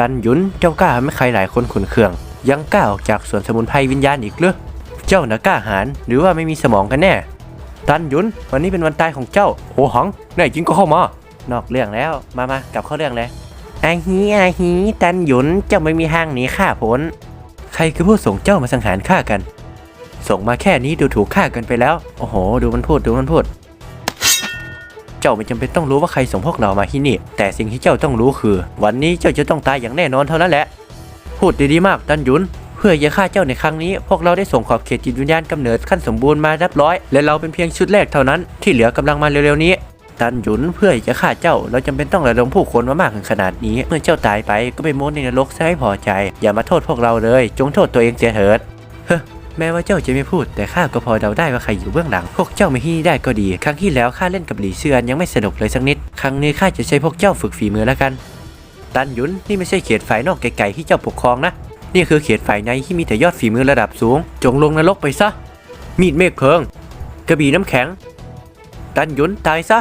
ตันหยุนเจ้ากล้าไม่ใครหลายคนขุนเคือง ยังกล้าออกจากสวนสมุนไพรวิญญาณอีกเหรือเจ้าน่ะกล้าหาญหรือว่าไม่มีสมองกันแน่ตันหยุนวันนี้เป็นวันตายของเจ้าโหหังแน่จริงก็เข้ามานอกเรื่องแล้วมามากลับเข้าเรื่องเลยอาฮีอาฮีตันหยุนเจ้าไม่มีทางหนีข้าพ้นใครคือผู้ส่งเจ้ามาสังหารข้ากัน ส่งมาแค่นี้ดูถูกข้ากันไปแล้ว โอ้โห ดูมันพูดดูมันพูด เจ้าไม่จำเป็นต้องรู้ว่าใครส่งพวกเรามาที่นี่ แต่สิ่งที่เจ้าต้องรู้คือ วันนี้เจ้าจะต้องตายอย่างแน่นอนเท่านั้นแหละ พูดดีๆมากตันยุนเพื่อจะฆ่าเจ้าในครั้งนี้ พวกเราได้ส่งขอบเขตจิตวิญญาณกำเนิดขั้นสมบูรณ์มาเรียบร้อย และเราเป็นเพียงชุดแรกเท่านั้นที่เหลือกำลังมาเร็วๆนี้ตันหยุนเพื่อจะฆ่าเจ้า เราจำเป็นต้องระดมผู้คนมามากถึงขนาดนี้ เมื่อเจ้าตายไปก็ไปโม้ในนรกซะให้พอใจ อย่ามาโทษพวกเราเลย จงโทษตัวเองเสียเถิดเฮ้อ แม้ว่าเจ้าจะไม่พูด แต่ข้าก็พอเดาได้ว่าใครอยู่เบื้องหลัง พวกเจ้าไม่ที่นี่ได้ก็ดี ครั้งที่แล้วข้าเล่นกับหลีเชือนยังไม่สนุกเลยสักนิด ครั้งนี้ข้าจะใช้พวกเจ้าฝึกฝีมือแล้วกัน ตันยุนนี่ไม่ใช่เขตฝ่ายนอกไกลๆที่เจ้าปกครองนะ นี่คือเขตฝ่ายในที่มีแต่ยอดฝีมือระดับสูง จงลงนรกไปซะ มีดเมฆเพลิง กระบี่น้ำแข็ง ตันยุนตายซะ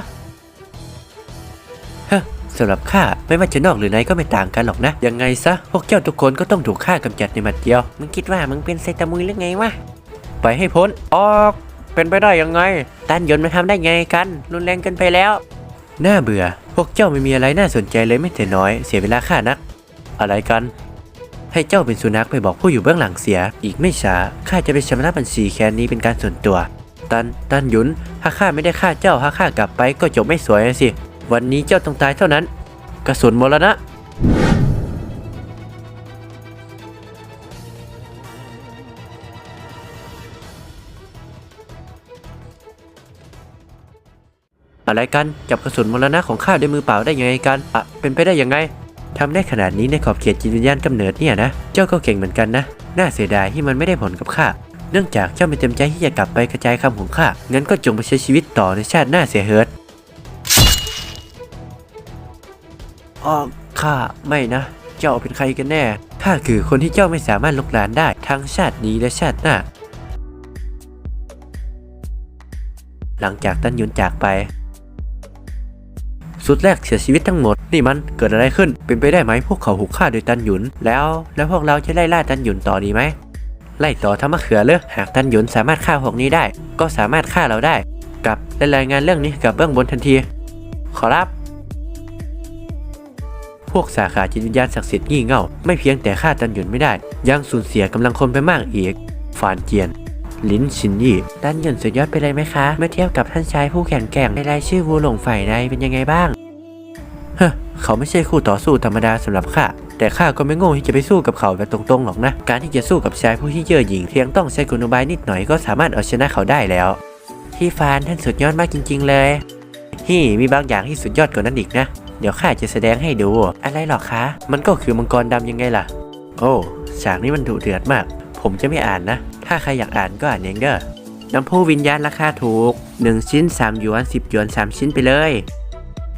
สำหรับข้าไม่ว่าจะนอกหรือในก็ไม่ต่างกันหรอกนะ ยังไงซะ พวกเจ้าทุกคนก็ต้องถูกฆ่ากำจัดในมัดเดียว มึงคิดว่ามึงเป็นไซตามุยหรือไงวะ ไปให้พ้น ออก เป็นไปได้ยังไง ตันยนมันทำได้ไงกัน รุนแรงเกินไปแล้ว น่าเบื่อ พวกเจ้าไม่มีอะไรน่าสนใจเลยไม่แต่น้อย เสียเวลาข้านัก อะไรกัน ให้เจ้าเป็นสุนัขไปบอกผู้อยู่เบื้องหลังเสีย อีกไม่ช้าข้าจะไปชำระบัญชีแค้นนี้เป็นการส่วนตัว ตัน ตันยุนถ้าข้าไม่ได้ฆ่าเจ้าถ้าข้ากลับไปก็จบไม่สวยสิ วันนี้เจ้าต้องตายเท่านั้น กระสุนมรณะ อะไรกัน จับกระสุนมรณะของข้าด้วยมือเปล่าได้ยังไงกันอะเป็นไปได้ยังไงทำได้ขนาดนี้ในขอบเขตจิตวิญญาณกำเนิดเนี่ยนะ เจ้าก็เก่งเหมือนกันนะ น่าเสียดายที่มันไม่ได้ผลกับข้า เนื่องจากเจ้าไม่เต็มใจที่จะกลับไปกระจายคำของข้า งั้นก็จงไปใช้ชีวิตต่อในชาติหน้าเสียเหิด อ๋อข้าไม่นะ เจ้าเป็นใครกันแน่ ข้าคือคนที่เจ้าไม่สามารถลุกลานได้ทั้งชาตินี้และชาติหน้า หลังจากตันยุนจากไป สุดแรกเสียชีวิตทั้งหมด นี่มันเกิดอะไรขึ้น เป็นไปได้ไหมพวกเขาหูกฆ่าโดยตันหยุน แล้ว แล้วพวกเราจะไล่ล่าตันหยุนต่อดีไหม ไล่ต่อทำมะเขือเลยหากตันหยุนสามารถฆ่าพวกนี้ได้ ก็สามารถฆ่าเราได้กลับและรายงานเรื่องนี้กับเบื้องบนทันที ขอรับ พวกสาขาจิตวิญญาณศักดิ์สิทธิ์งี่เง่าไม่เพียงแต่ฆ่าตันหยุนไม่ได้ ยังสูญเสียกำลังคนไปมากอีก ฟานเจียน ลินชินยี่ตันหยุนสุดยอดไปเลยไหมคะ เมื่อเทียบกับท่านชายผู้แข็งแกร่งในรายชื่อวูหลงฝ่ายในเป็นยังไงบ้างเฮะเขาไม่ใช่คู่ต่อสู้ธรรมดาสำหรับข้าแต่ข้าก็ไม่โง่ที่จะไปสู้กับเขาแบบตรงๆหรอกนะ การที่จะสู้กับชายผู้ที่เย่อหยิ่งเพียงต้องใช้กุนบายนิดหน่อยก็สามารถเอาชนะเขาได้แล้ว ที่ฟานท่านสุดยอดมากจริง ๆ เลย ฮี่มีบางอย่างที่สุดยอดกว่านั้นอีกนะ เดี๋ยวข้าจะแสดงให้ดู อะไรหรอคะ มันก็คือมังกรดำยังไงล่ะ โอ้ฉากนี้มันดุเดือดมาก ผมจะไม่อ่านนะ ถ้าใครอยากอ่านก็อ่านเองเด้อน้ำพุวิญญาณราคาถูก 1 ชิ้น 3 หยวน 10 หยวน 3 ชิ้นไปเลย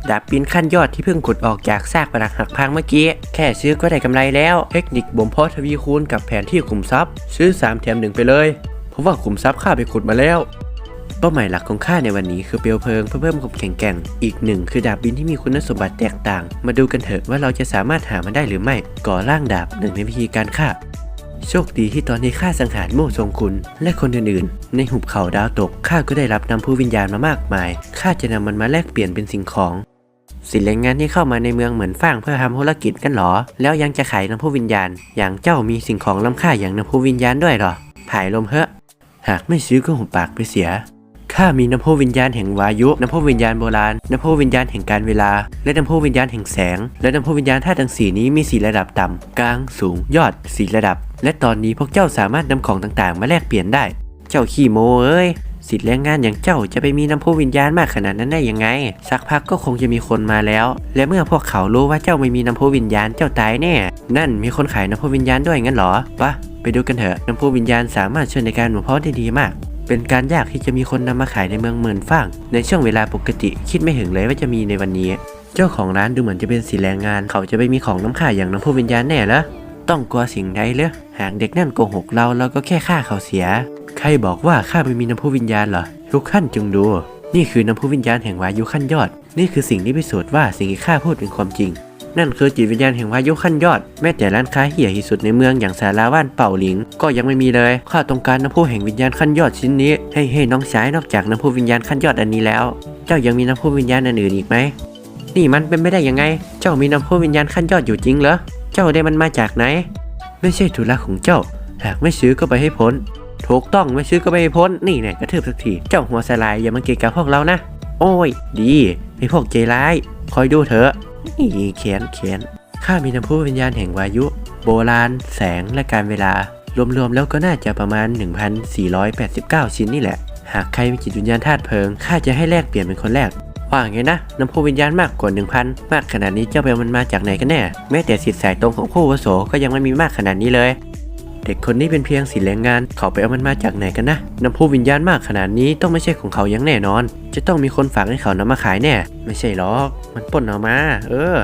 ดาบปีนขั้นยอดที่เพิ่งขุดออกจากซากปรักหักพังเมื่อกี้ แค่ซื้อก็ได้กำไรแล้ว เทคนิคบ่มเพาะทวีคูณกับแผนที่ขุมทรัพย์ ซื้อ 3 แถม 1 ไปเลย เพราะว่าขุมทรัพย์ข้าไปขุดมาแล้ว เป้าหมายหลักของข้าในวันนี้คือเปลวเพลิงเพื่อเพิ่มความแข็งแกร่ง อีกหนึ่งคือดาบบินที่มีคุณสมบัติแตกต่าง มาดูกันเถอะว่าเราจะสามารถหามันได้หรือไม่ ก่อร่างดาบหนึ่งในวิธีการฆ่า โชคดีที่ตอนนี้ข้าสังหารโม่ทรงคุณ และคนอื่นๆ ในหุบเขาดาวตกข้าก็ได้รับนำผู้วิญญาณมามากมายข้าจะนำมันมาแลกเปลี่ยนเป็นสิ่งของสินแรงงานที่เข้ามาในเมืองเหมือนฟางเพื่อทำธุรกิจกันหรอ แล้วยังจะขายน้ำผู้วิญญาณ อย่างเจ้ามีสิ่งของล้ำค่าอย่างน้ำผู้วิญญาณด้วยหรอผายลมเฮอะหากไม่ซื้อก็หุบปากไปเสีย ข้ามีน้ำพวิญญาณแห่งวายุน้ำพวิญญาณโบราณน้ำพวิญญาณแห่งการเวลา และน้ำพวิญญาณแห่งแสง และน้ำพวิญญาณธาตุทั้งสีนี้มีสีระดับต่ำกลางสูง ยอดสีระดับ และตอนนี้พวกเจ้าสามารถนำของต่างๆ มาแลกเปลี่ยนได้ เจ้าขี้โมเอ้ยสิทธิ์แรงงานอย่างเจ้าจะไปมีน้ำพุวิญญาณมากขนาดนั้นได้ยังไง สักพักก็คงจะมีคนมาแล้ว และเมื่อพวกเขารู้ว่าเจ้าไม่มีน้ำพุวิญญาณเจ้าตายแน่ นั่นมีคนขายน้ำพุวิญญาณด้วยงั้นหรอปะไปดูกันเถอะน้ำพุวิญญาณสามารถช่วยในการบ่มเพาะได้ดีมาก เป็นการยากที่จะมีคนนำมาขายในเมืองหมื่นฟ่าง ในช่วงเวลาปกติคิดไม่ถึงเลยว่าจะมีในวันนี้ เจ้าของร้านดูเหมือนจะเป็นสีแรงงาน เขาจะไปมีของน้ำข่ายอย่างน้ำพุวิญญาณแน่ละต้องกลัวสิ่งใดเลยหากเด็กนั่นโกหกเราเราก็แค่ฆ่าเขาเสีย ใครบอกว่าข้าไม่มีน้ำพุวิญญาณเหรอทุกขั้นจงดู นี่คือน้ำพุวิญญาณแห่งวายุขั้นยอด นี่คือสิ่งที่พิสูจน์ว่าสิ่งที่ข้าพูดเป็นความจริง นั่นคือจิตวิญญาณแห่งพายุขั้นยอด แม้แต่ร้านค้าเหี้ยที่สุดในเมืองอย่างสาราว่านเป่าหลิง ก็ยังไม่มีเลยข้าต้องการน้ำพุแห่งวิญญาณขั้นยอดชิ้นนี้ ให้ให้น้องชายนอกจากน้ำพุวิญญาณขั้นยอดอันนี้แล้ว เจ้ายังมีน้ำพุวิญญาณอันอื่นอีกไหมนี่มันเป็นไปได้ยังไง เจ้ามีน้ำพุวิญญาณขั้นยอดอยู่จริงเหรอเจ้าได้มันมาจากไหน ไม่ใช่ธุระของเจ้า หากไม่ซื้อก็ไปให้พ้นถูกต้องไม่ซื้อก็ไปให้พ้นนี่แน่กระทืบสักทีเจ้าหัวสลายอย่ามาเกะกะพวกเรานะ โอ้ย ดีไอพวกใจร้าย คอยดูเถอะ นี่เขียนเขียนข้ามีน้ำพุวิญญาณแห่งวายุ โบราณ แสงและการเวลา รวมๆแล้วก็น่าจะประมาณ 1,489 ชิ้นนี่แหละ หากใครมีจิตวิญญาณธาตุเพลิงข้าจะให้แลกเปลี่ยนเป็นคนแรกว่าไงนะน้ำพุวิญญาณมากกว่า 1,000 มากขนาดนี้เจ้าเบลมันมาจากไหนกันแน่ แม้แต่สิทธิ์สายตรงของผู้วโสก็ยังไม่มีมากขนาดนี้เลย เด็กคนนี้เป็นเพียงศิลแรงงานเขาไปเอามันมาจากไหนกันนะน้ำพุวิญญาณมากขนาดนี้ต้องไม่ใช่ของเขาอยังแน่นอน จะต้องมีคนฝากให้เขานำมาขายแน่ ไม่ใช่หรอก มันปล้นเอามา เออ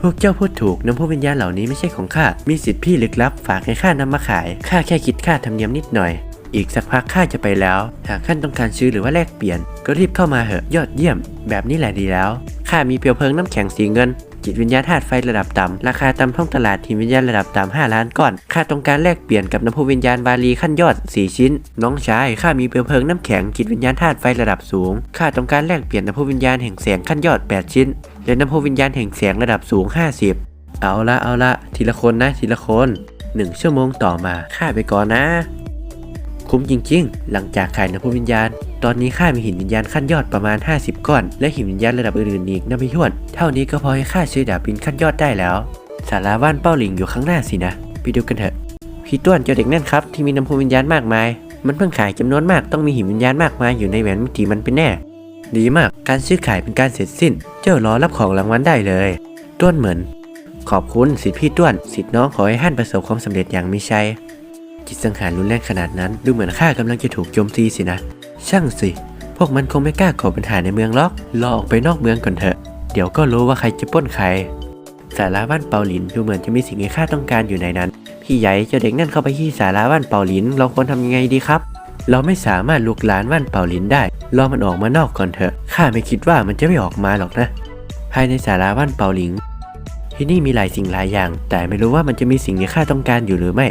พวกเจ้าพูดถูกน้ำพุวิญญาณเหล่านี้ไม่ใช่ของข้า มีสิทธิ์พี่ลึกลับ ฝากให้ข้านำมาขาย ข้าแค่คิดค่าธรรมเนียมนิดหน่อย อีกสักพักข้าจะไปแล้ว หากท่านต้องการซื้อหรือว่าแลกเปลี่ยน ก็รีบเข้ามาเหอะ ยอดเยี่ยม แบบนี้แหละดีแล้ว ข้ามีเพียวเพลิงน้ำแข็งสีเงิน จิตวิญญาณธาตุไฟระดับต่ำราคาตามท้องตลาดทีมวิญญาณระดับต่ำ5ล้านก้อนข้าต้องการแลกเปลี่ยนกับน้ำพุวิญญาณบาลีขั้นยอด 4 ชิ้น น้องชายข้ามีเปลวเพลิงน้ำแข็งจิตวิญญาณธาตุไฟระดับสูงข้าต้องการแลกเปลี่ยนน้ำพุวิญญาณแห่งแสงขั้นยอด 8 ชิ้น และน้ำพุวิญญาณแห่งแสงระดับสูง 50 เอาละเอาละทีละคนนะทีละคนหนึ่งชั่วโมงต่อมาข้าไปก่อนนะ คุ้มจริง ๆ หลังจากขายน้ำพุวิญญาณ ตอนนี้ข้ามีหินวิญญาณขั้นยอดประมาณ 50 ก้อน และหินวิญญาณระดับอื่นๆอีกนับไม่ถ้วน เท่านี้ก็พอให้ข้าซื้อดาบบินขั้นยอดได้แล้ว สาราว่านเป้าหลิงอยู่ข้างหน้าสินะ ไปดูกันเถอะ พี่ต้วนเจ้าเด็กนั่นครับที่มีน้ำพุวิญญาณมากมาย มันเพิ่งขายจำนวนมากต้องมีหินวิญญาณมากมายอยู่ในแหวนมิติมันเป็นแน่ ดีมาก การซื้อขายเป็นการเสร็จสิ้น เจ้ารอรับของรางวัลได้เลย ต้วนเหมือน ขอบคุณสิทธิพี่ต้วน สิทธิน้องขอให้ท่านประสบความสำเร็จอย่างมีชัย จิตสังหารรุนแรงขนาดนั้น ดูเหมือนข้ากำลังจะถูกโจมตีสินะ ช่างสิ พวกมันคงไม่กล้าก่อปัญหาในเมืองหรอกรอออกไปนอกเมืองก่อนเถอะ เดี๋ยวก็รู้ว่าใครจะป้นใครสาราบ้านเปาหลินดูเหมือนจะมีสิ่งที่ข้าต้องการอยู่ในนั้น พี่ใหญ่เจ้าเด็กนั่นเข้าไปที่สาราบ้านเปาหลิน เราควรทำยังไงดีครับ เราไม่สามารถลุกลานบ้านเปาหลินได้ รอมันออกมานอกก่อนเถอะ ข้าไม่คิดว่ามันจะไม่ออกมาหรอกนะ ภายในสาราบ้านเปาหลินที่นี่มีหลายสิ่งหลายอย่าง แต่ไม่รู้ว่ามันจะมีสิ่งที่ข้าต้องการอยู่หรือไม่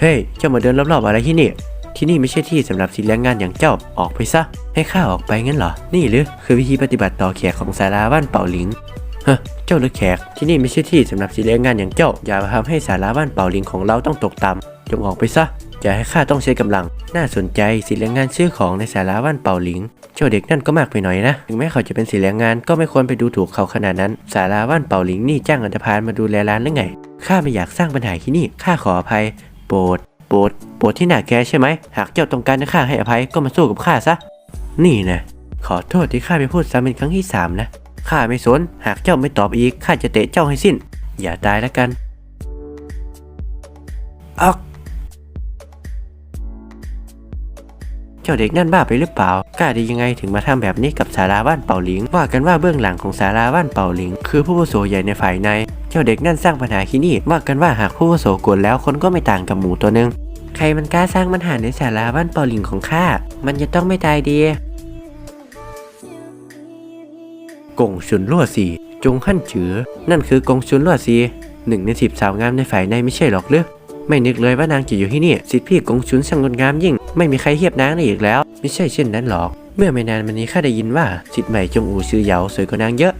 เฮ้ย เจ้ามาเดินรอบๆอะไรที่นี่ ที่นี่ไม่ใช่ที่สำหรับศิลแรงงานอย่างเจ้า ออกไปซะ ให้ข้าออกไปงั้นเหรอ นี่หรือคือวิธีปฏิบัติต่อแขกของสาราบ้านเป่าหลิงฮะเจ้าหรือแขก ที่นี่ไม่ใช่ที่สำหรับศิลแรงงานอย่างเจ้า อย่ามาทำให้สาราบ้านเป่าหลิงของเราต้องตกต่ำจงออกไปซะอย่าให้ข้าต้องใช้กำลัง น่าสนใจศิลแรงงานซื้อของในสาราบ้านเป่าหลิง เจ้าเด็กนั่นก็มากไปหน่อยนะ ถึงแม้เขาจะเป็นศิลแรงงานก็ไม่ควรไปดูถูกเขาขนาดนั้นสาราบ้านเป่าหลิงนี่จ้างอันธพาลมาดูแลร้านหรือไงข้าไม่อยากสร้างปัญหาที่นี่ข้าขออภัย โปรดโปรดโปรดที่หน้าแกใช่ไหม หากเจ้าต้องการให้ข้าให้อภัยก็มาสู้กับข้าซะ นี่นะ ขอโทษที่ข้าไปพูดซ้ำเป็นครั้งที่สามนะ ข้าไม่สน หากเจ้าไม่ตอบอีกข้าจะเตะเจ้าให้สิ้น อย่าตายแล้วกันออกเจ้าเด็กนั่นบ้าไปหรือเปล่า กล้าได้ยังไงถึงมาทำแบบนี้กับสาราบ้านเป่าหลิง ว่ากันว่าเบื้องหลังของสาราบ้านเป่าหลิง คือผู้อาวุโสใหญ่ในฝ่ายใน เจ้าเด็กนั่นสร้างปัญหาที่นี่ว่ากันว่าหากผู้โสกวนแล้วคนก็ไม่ต่างกับหมูตัวหนึงใครมันกล้าสร้างปัญหาในสาราบ้านเป่าหลิงของข้า มันจะต้องไม่ตายดีกงชุนลั่วซีจงหั่นจือ นั่นคือกงชุนลั่วซีหนึ่งในสิบสาวงามในฝ่ายในไม่ใช่หรอกหรือไม่นึกเลยว่านางจะอยู่ที่นี่ สิทธิพี่กงชุนช่างงดงามยิ่ง ไม่มีใครเทียบนางได้อีกแล้ว ไม่ใช่เช่นนั้นหรอก เมื่อไม่นานมานี้ข้าได้ยินว่าสิทธิ์ใหม่จงอูชื่อเหยาสวยกว่านางเยอะ